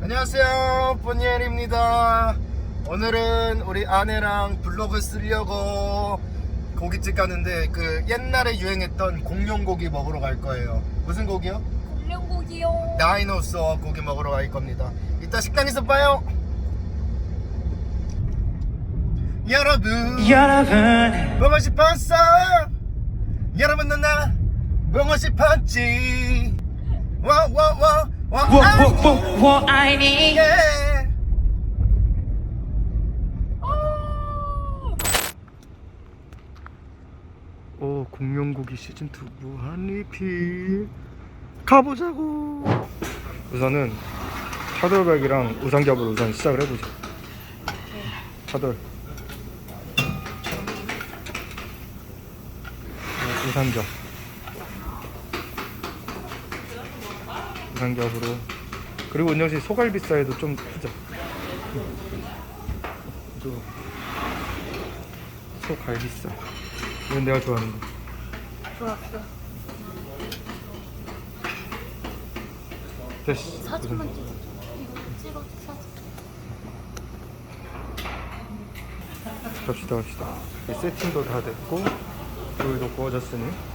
안녕하세요 보니엘입니다. 오늘은 우리 아내랑 블로그 쓰려고 고깃집 가는데 그 옛날에 유행했던 공룡고기 먹으러 갈 거예요. 무슨 고기요? 공룡고기요. 다이노소어 고기 먹으러 갈 겁니다. 이따 식당에서 봐요. 여러분. 여러분. 보고 싶었어? 여러분 누나 보고 싶었지? 와와와 와 워워워워 아이니 예. 오 공룡고기 시즌 2 무한 리필 가보자고. 우선은 차돌박이랑 우상겹을 우선 시작을 해보자. 차돌. 네, 우상겹. 우상겹으로. 그리고 은영 씨 소갈비살도 좀 크죠. 또 소갈비살. 이건 내가 좋아하는 거. 좋았어. 됐어. 사진만 찍어. 이거 찍어 사진. 갑시다 갑시다. 이 세팅도 다 됐고 여기도 구워졌으니. 우와.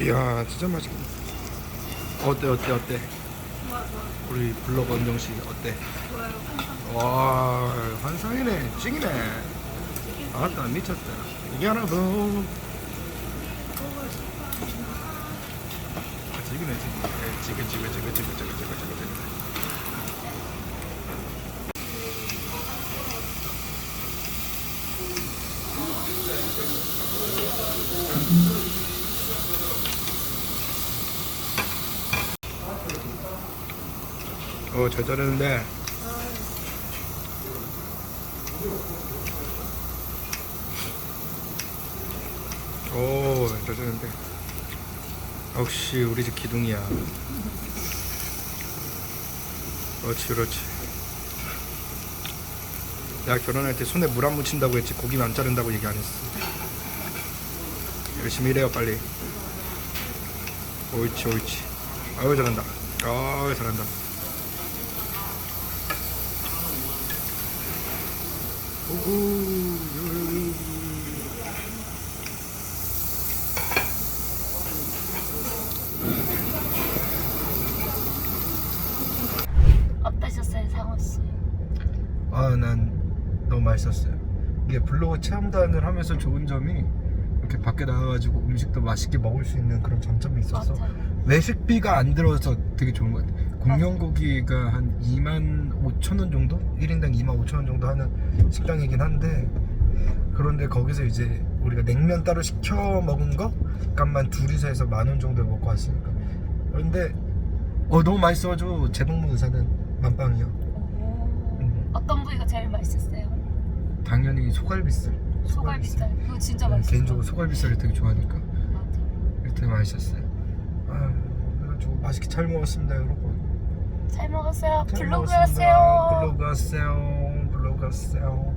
이야 진짜 맛있겠다. 어때 어때 어때? 우리 블로거 은정 씨 어때? 와 환상이네 찡이네 아따 미쳤다 여러분 아, 지기네 지기 지기 지기 지기 지기 지기 지기 지기 어 잘 자르는데 오, 잘 되는데. 역시 우리 집 기둥이야. 그렇지, 그렇지. 내가 결혼할 때 손에 물 안 묻힌다고 했지 고기는 안 자른다고 얘기 안 했어. 열심히 일해요, 빨리. 옳지, 옳지. 아유, 잘한다. 아유, 잘한다. 오구, 요요. 어떠셨어요, 상호 씨? 아, 난 너무 맛있었어요. 이게 블로그 체험단을 하면서 좋은 점이 이렇게 밖에 나가가지고 음식도 맛있게 먹을 수 있는 그런 장점이 있어서 맞아요. 외식비가 안 들어서 되게 좋은 것 같아요. 공룡고기가 한 2만 5천 원 정도? 1인당 2만 5천 원 정도 하는 식당이긴 한데 그런데 거기서 이제 우리가 냉면 따로 시켜 먹은 거 값만 둘이서 해서 만 원 정도에 먹고 왔으니까 그런데 어 너무 맛있어가지고 제동문 의사는 만빵이요. 오. 음. 어떤 부위가 제일 맛있었어요? 당연히 소갈비살. 소갈비살. 그거 진짜 네, 맛있어. 개인적으로 소갈비살을 되게 좋아하니까 맞아. 되게 맛있었어요. 아, 그래가지고 맛있게 잘 먹었습니다, 여러분. 잘 먹었어요. 잘 블로그. 하세요. 블로그 하세요. 블로그 하세요.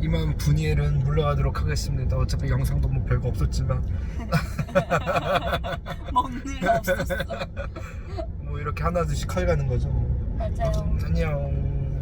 이만 분이엘은 물러가도록 하겠습니다. 어차피 영상도 뭐 별거 없었지만 먹는 일 없었어. 뭐 이렇게 하나둘씩 커가는 거죠. 뭐. 맞아요. 안녕.